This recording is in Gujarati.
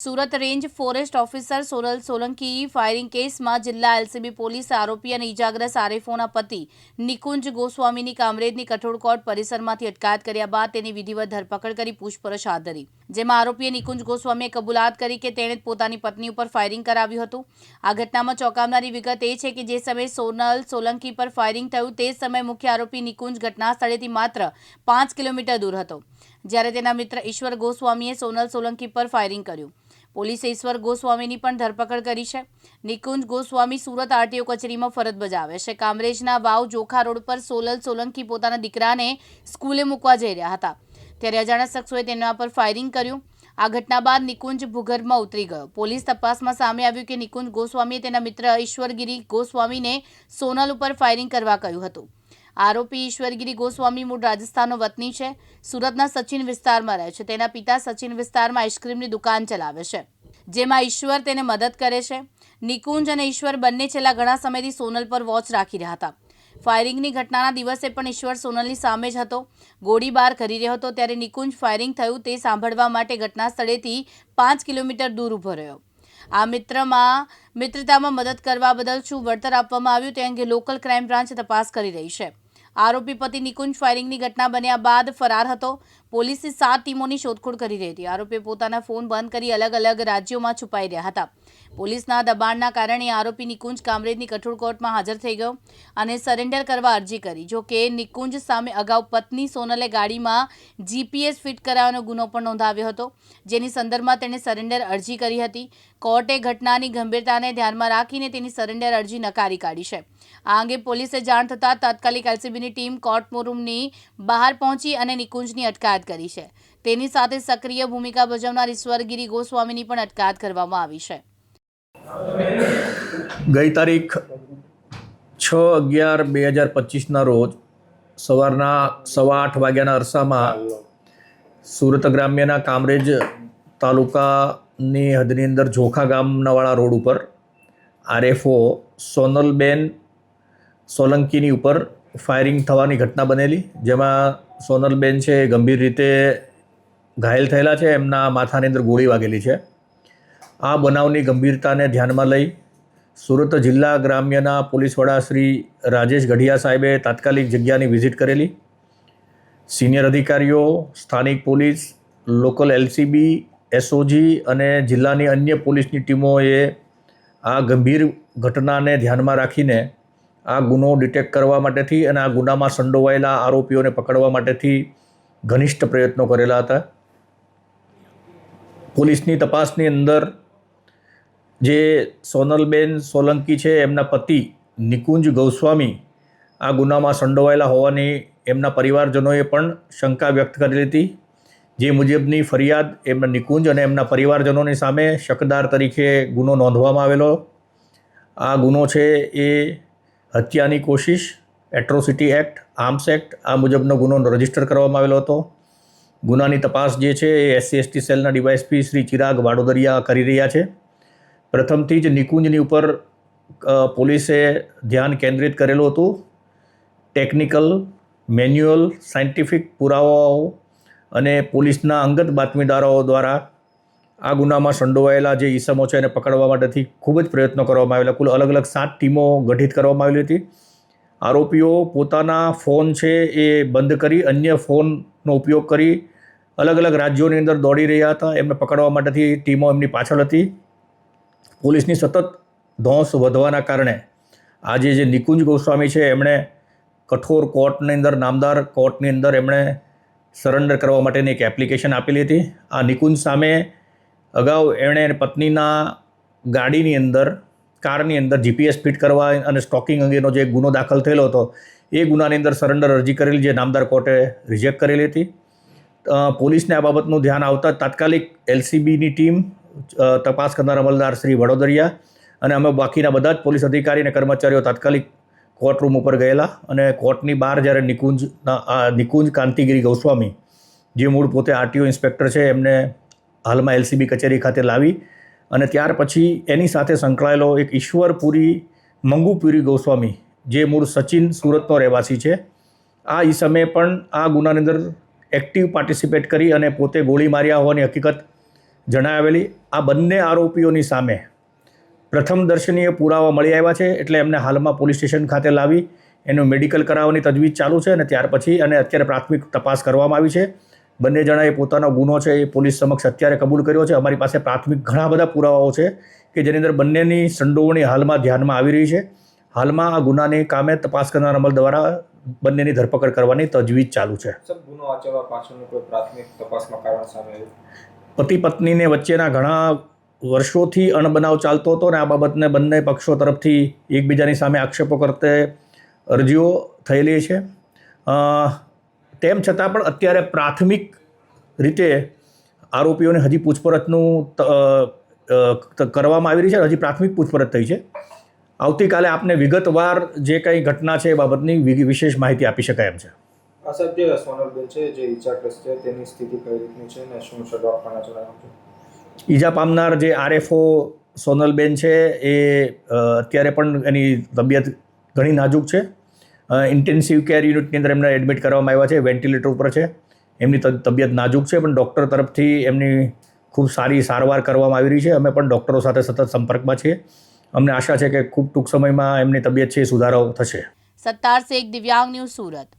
Surat range forest officer Soral Solanki firing કેસમાં જિલ્લા એલસીબી પોલીસે આરોપી અને ઇજાગ્રસ્ત આરેફોના પતિ નિકુંજ ગોસ્વામીની કામરેજની કઠોળ કોર્ટ પરિસરમાંથી અટકાયત કર્યા બાદ તેની વિધિવત ધરપકડ કરી પૂછપરછ હાથ ધરી. જેમાં આરોપીએ નિકુંજ ગોસ્વામીએ કબૂલાત કરી કે તેણે પોતાની પત્ની ઉપર ફાયરિંગ કરાવ્યું હતું. આ ઘટનામાં ચોંકાવનારી વિગત એ છે કે જે સમયે સોનલ સોલંકી પર ફાયરિંગ થયું તે સમયે મુખ્ય આરોપી નિકુંજ ઘટના સ્થળેથી માત્ર પાંચ કિલોમીટર દૂર હતો. જ્યારે તેના મિત્ર ઈશ્વર ગોસ્વામીએ સોનલ સોલંકી પર ફાયરિંગ કર્યું. પોલીસે ઈશ્વર ગોસ્વામીની પણ ધરપકડ કરી છે. નિકુંજ ગોસ્વામી સુરત આરટીઓ કચેરીમાં ફરજ બજાવે છે. કામરેજના વાવ જોખા રોડ પર સોલલ સોલંકી પોતાના દીકરાને સ્કૂલે મૂકવા જઈ રહ્યા હતા. ત્યારે અજાણ્યા શખ્સોએ તેના પર ફાયરિંગ કર્યું. આ ઘટના બાદ નિકુંજ ભૂગર્ભમાં ઉતરી ગયો. પોલીસ તપાસમાં સામે આવ્યું કે નિકુંજ ગોસ્વામીએ તેના મિત્ર ઈશ્વરગીરી ગોસ્વામીને સોનલ ઉપર ફાયરિંગ કરવા કહ્યું હતું. આરોપી ઈશ્વરગીરી ગોસ્વામી મૂળ રાજસ્થાનનો વતની છે. સુરતના સચિન વિસ્તારમાં રહે છે. તેના પિતા સચિન વિસ્તારમાં આઈસ્ક્રીમની દુકાન ચલાવે છે. જેમાં ઈશ્વર તેને મદદ કરે છે. નિકુંજ અને ઈશ્વર બંને છેલ્લા ઘણા સમયથી સોનલ પર વોચ રાખી રહ્યા હતા. ફાયરિંગની ઘટનાના દિવસે પણ ઈશ્વર સોનલની સામે જ હતો. ગોળીબાર કરી રહ્યો હતો ત્યારે નિકુંજ ફાયરિંગ થયું તે સાંભળવા માટે ઘટના સ્થળેથી પાંચ કિલોમીટર દૂર ઊભો રહ્યો. આ મિત્રમાં, મિત્રતામાં મદદ કરવા બદલ શું વળતર આપવામાં આવ્યું તે અંગે લોકલ ક્રાઇમ બ્રાન્ચ તપાસ કરી રહી છે. આરોપી પતિ નિકુંજ ફાયરિંગની ઘટના બન્યા બાદ ફરાર હતો. પોલીસની સાત ટીમોની શોધખોળ કરી રહી હતી. આરોપીએ પોતાના ફોન બંધ કરી અલગ અલગ રાજ્યોમાં છુપાઈ રહ્યા હતા. પોલીસના દબાણના કારણે આરોપી નિકુંજ કામરેજની કઠોળ કોર્ટમાં હાજર થઈ ગયો અને સરેન્ડર કરવા અરજી કરી. જો કે નિકુંજ સામે અગાઉ પત્ની સોનલે ગાડીમાં જીપીએસ ફિટ કરાવવાનો ગુનો પણ નોંધાવ્યો હતો. જેની સંદર્ભમાં તેણે સરેન્ડર અરજી કરી હતી. કોર્ટે ઘટનાની ગંભીરતાને ધ્યાનમાં રાખીને તેની સરેન્ડર અરજી નકારી કાઢી છે. આ અંગે પોલીસે જાણ થતાં તાત્કાલિક એલસીબીની ટીમ કોર્ટ રૂમની બહાર પહોંચી અને નિકુંજની અટકાયત કરી છે. તેની સાથે સક્રિય ભૂમિકા ભજવનાર ઈશ્વરગીરી ગોસ્વામીની પણ અટકાયત કરવામાં આવી છે. ગઈ તારીખ છ અગિયાર બે હજાર પચીસના રોજ સવારના સવા આઠ વાગ્યાના અરસામાં સુરત ગ્રામ્યના કામરેજ તાલુકાની હદની અંદર જોખા ગામનાવાળા રોડ ઉપર આરએફઓ સોનલબેન સોલંકીની ઉપર ફાયરિંગ થવાની ઘટના બનેલી, જેમાં સોનલબેન છે ગંભીર રીતે ઘાયલ થયેલા છે, એમના માથાની અંદર ગોળી વાગેલી છે. આ બનાવની ગંભીરતાને ધ્યાનમાં લઈ સુરત જિલ્લા ગ્રામ્યના પોલીસ વડા શ્રી રાજેશ ગઢિયા સાહેબે તાત્કાલિક જગ્યાની વિઝિટ કરેલી. સિનિયર અધિકારીઓ, સ્થાનિક પોલીસ, લોકલ એલસીબી, એસઓજી અને જિલ્લાની અન્ય પોલીસની ટીમોએ આ ગંભીર ઘટનાને ધ્યાનમાં રાખીને આ ગુનો ડિટેક્ટ કરવા માટેથી અને આ ગુનામાં સંડોવાયેલા આરોપીઓને પકડવા માટેથી ઘનિષ્ઠ પ્રયત્નો કરેલા હતા. પોલીસની તપાસની અંદર જે સોનલબેન સોલંકી છે, એમના પતિ નિકુંજ ગૌસ્વામી, આ ગુનામાં સંડોવાયેલા હોવાની એમના પરિવારજનોએ પણ શંકા વ્યક્ત કરી હતી. જે મુજબની ફરિયાદ એમના નિકુંજ અને એમના પરિવારજનોની સામે શકદાર તરીકે ગુનો નોંધવામાં આવેલો. આ ગુનો છે એ હત્યાની કોશિશ, એટ્રોસિટી એક્ટ, આર્મ્સ એક્ટ, આ મુજબનો ગુનો રજિસ્ટર કરવામાં આવેલો હતો. ગુનાની તપાસ જે છે એ એસસી, એસટી સેલના ડીવાયએસપી શ્રી ચિરાગ વાડોદરિયા કરી રહ્યા છે. પ્રથમથી જ નિકુંજની ઉપર પોલીસે ધ્યાન કેન્દ્રિત કરેલું હતું. ટેકનિકલ, મેન્યુઅલ, સાયન્ટિફિક પુરાવાઓ અને પોલીસના અંગત બાતમીદારો દ્વારા આ ગુનામાં સંડોવાયેલા જે ઈસમો છે એને પકડવા માટેથી ખૂબ જ પ્રયત્નો કરવામાં આવેલા. કુલ અલગ અલગ સાત ટીમો ગઠિત કરવામાં આવેલી હતી. આરોપીઓ પોતાના ફોન છે એ બંધ કરી અન્ય ફોનનો ઉપયોગ કરી અલગ અલગ રાજ્યોની અંદર દોડી રહ્યા હતા. એમને પકડવા માટેથી ટીમો એમની પાછળ હતી. પોલીસની સતત ધોંસ વધવાના કારણે આજે જે નિકુંજ ગોસ્વામી છે, એમણે કઠોર કોર્ટની અંદર, નામદાર કોર્ટની અંદર એમણે સરેન્ડર કરવા માટેની એક એપ્લિકેશન આપેલી હતી. આ નિકુંજ સામે અગાઉ એણે પત્નીના ગાડીની અંદર, કારની અંદર જીપીએસ ફિટ કરવા અને સ્ટોકિંગ અંગેનો જે ગુનો દાખલ થયેલો હતો, એ ગુનાની અંદર સરેન્ડર અરજી કરેલી, જે નામદાર કોર્ટે રિજેક્ટ કરેલી હતી. પોલીસને આ બાબતનું ધ્યાન આવતા તાત્કાલિક એલસીબીની ટીમ તપાસ કરનાર અમલદાર શ્રી વડોદરિયા અને અમે બાકીના બધા જ પોલીસ અધિકારી અને કર્મચારીઓ તાત્કાલિક કોર્ટ રૂમ ઉપર ગયેલા અને કોર્ટની બહાર જ્યારે નિકુંજના નિકુંજ કાંતિગીરી ગોસ્વામી, જે મૂળ પોતે આરટીઓ ઇન્સ્પેક્ટર છે, એમને હાલમાં એલસીબી કચેરી ખાતે લાવી અને ત્યાર પછી એની સાથે સંકળાયેલો એક ઈશ્વરપુરી મંગુપુરી ગોસ્વામી, જે મૂળ સચિન સુરતનો રહેવાસી છે, આ ઈસમે પણ આ ગુનાની અંદર એક્ટિવ પાર્ટિસિપેટ કરી અને પોતે ગોળી માર્યા હોવાની હકીકત જણાવેલી આ બંને આરોપીઓની સામે પ્રથમ દર્શનીય પુરાવા મળી આવ્યા છે એટલે એમને હાલમાં પોલીસ સ્ટેશન ખાતે લાવી એનું મેડિકલ કરાવવાની તજવીજ ચાલુ છે અને ત્યાર પછી અને અત્યારે પ્રાથમિક તપાસ કરવામાં આવી છે. બંને જણાએ પોતાનો ગુનો છે એ પોલીસ સમક્ષ અત્યારે કબૂલ કર્યો છે. અમારી પાસે પ્રાથમિક ઘણા બધા પુરાવાઓ છે કે જેની અંદર બંનેની સંડોવણી હાલમાં ધ્યાનમાં આવી રહી છે. હાલમાં આ ગુનાની કામે તપાસ કરનાર અમલ દ્વારા બંનેની ધરપકડ કરવાની તજવીજ ચાલુ છે. પતિ પત્નીને વચ્ચેના ઘણા વર્ષોથી અણબનાવ ચાલતો હતો અને આ બાબતને બંને પક્ષો તરફથી એકબીજાની સામે આક્ષેપો કરતે અરજીઓ થયેલી છે. તેમ છતાં પણ અત્યારે પ્રાથમિક રીતે આરોપીઓને હજી પૂછપરછનું કરવામાં આવી રહી છે હજી પ્રાથમિક પૂછપરછ થઈ છે. આવતીકાલે આપને વિગતવાર જે કંઈ ઘટના છે એ બાબતની વિશેષ માહિતી આપી શકાય એમ છે. આ સાહેબ જે સોનલબેન છે જે ઈજાગ્રસ્ત છે તેની સ્થિતિ કઈ રીતની છે ને શું સગા આપવાના જણાવજો ઈજા પામનાર જે આરએફઓ સોનલબેન છે એ અત્યારે પણ એની તબિયત ઘણી નાજુક છે. ઇન્ટેન્સિવ કેર યુનિટની અંદર એમને એડમિટ કરવામાં આવ્યા છે વેન્ટિલેટર ઉપર છે. એમની તબિયત નાજુક છે પણ ડૉક્ટર તરફથી એમની ખૂબ સારી સારવાર કરવામાં આવી રહી છે. અમે પણ ડૉક્ટરો સાથે સતત સંપર્કમાં છીએ. અમને આશા છે કે ખૂબ ટૂંક સમયમાં એમની તબિયત છે એ સુધારો થશે. સત્તાર શેખ દિવ્યાંગ ન્યૂઝ સુરત.